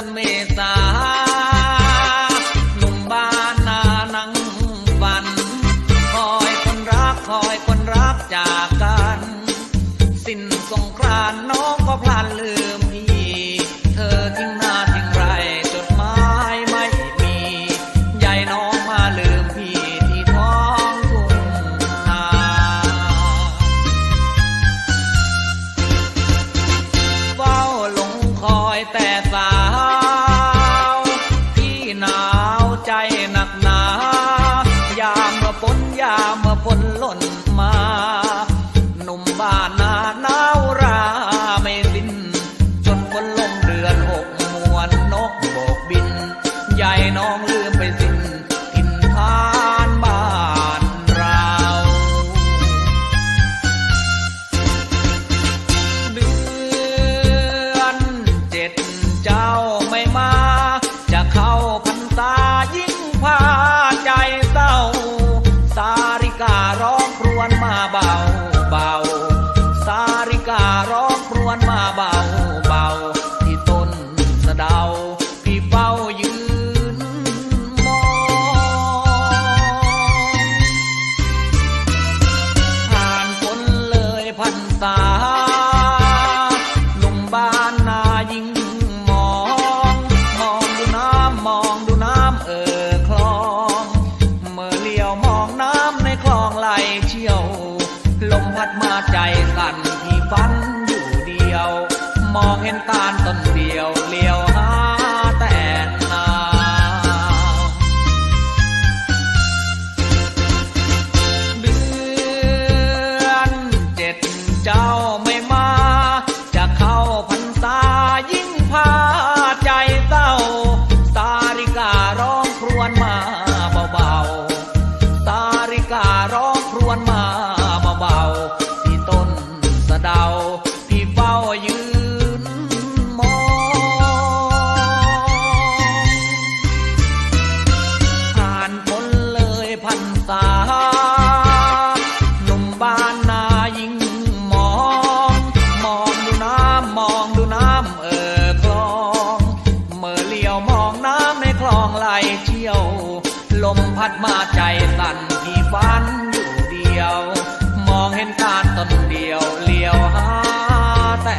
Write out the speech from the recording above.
อนเมษาหนุ่มบ้านนานังฟัน คอยคนรักคอยคนรักจากกัน สิ้นสงครานน้องก็พลันลืมพี่ เธอทิ้งหน้าทิ้งไรจดหมายไม่มียายน้องมาลืมพี่ที่ท้องทุ่งนาเฝ้าหลงคอยแต่สา on ัดมาใจสั่นที่ฟันอยู่เดียว มองเห็นตาลต้นเดียว พันษาหนุ่มบ้านนายิ่งมอง มองดูน้ำมองดูน้ำเออคลอง เมื่อเลี้ยวมองน้ำในคลองไหลเชี่ยว ลมพัดมาใจสั่นพี่ฟันอยู่เดียว มองเห็นการตนเดียวเลี้ยวหาแต่